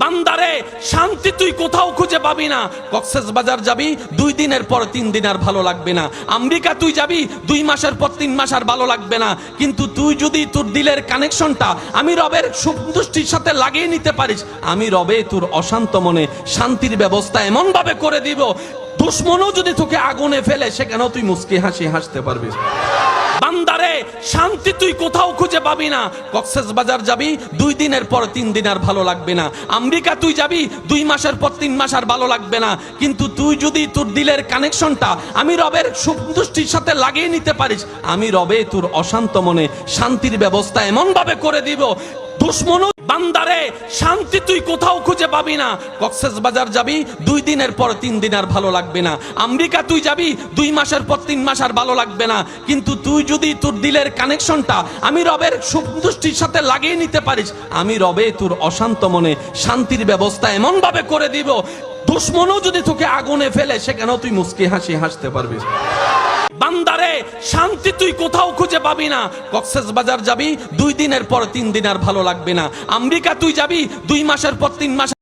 বান্দারে, শান্তি তুই কোথাও খুঁজে পাবি না। কক্সেস বাজার যাবি, দুই দিনের পর তিন দিন আর ভালো লাগবে না। আমেরিকা তুই যাবি, দুই মাসের পর তিন মাস আর ভালো লাগবে না। কিন্তু তুই যদি তোর দিলের কানেকশনটা আমি রবের সুদৃষ্টির সাথে লাগিয়ে নিতে পারিস, আমি রবে তোর অশান্ত মনে শান্তির ব্যবস্থা এমন ভাবে করে দিব, দুশ্মনও যদি তোকে আগুনে ফেলে, সেখানেও তুই মুসকি হাসি হাসতে পারবি। শান্তি তুই কোথাও খুঁজে পাবি না। কক্সেস বাজার যাবি, দুই দিনের পর তিন দিন আর ভালো লাগবে না। আমেরিকা তুই যাবি, দুই মাসের পর তিন মাস আর ভালো লাগবে না। কিন্তু তুই যদি তোর দিলের কানেকশনটা আমি রবের সুদৃষ্টির সাথে লাগিয়ে নিতে পারিস, আমি রবে তোর অশান্ত মনে শান্তির ব্যবস্থা এমনভাবে করে দিব দুশ্মনও বান্দারে, শান্তি তুই কোথাও খুঁজে পাবি না। কক্সেস বাজার যাবি, দুই দিনের পর তিন দিন আর ভালো লাগবে না। আমেরিকা তুই যাবি, দুই মাসের পর তিন মাস আর ভালো লাগবে না। কিন্তু তুই যদি তোর দিলের কানেকশনটা আমি রবের সুদৃষ্টির সাথে লাগিয়ে নিতে পারিস, আমি রবে তোর অশান্ত মনে শান্তির ব্যবস্থা এমন ভাবে করে দিব। দুশ্মনও যদি তোকে আগুনে ফেলে, সেখানেও তুই মুসকি হাসি হাসতে পারবি। বান্দারে, শান্তি তুই কোথাও খুঁজে পাবি না। কক্সেস বাজার যাবি, দুই দিনের পর তিন দিন আর ভালো লাগবে না। আমেরিকা তুই যাবি, দুই মাসের পর তিন মাস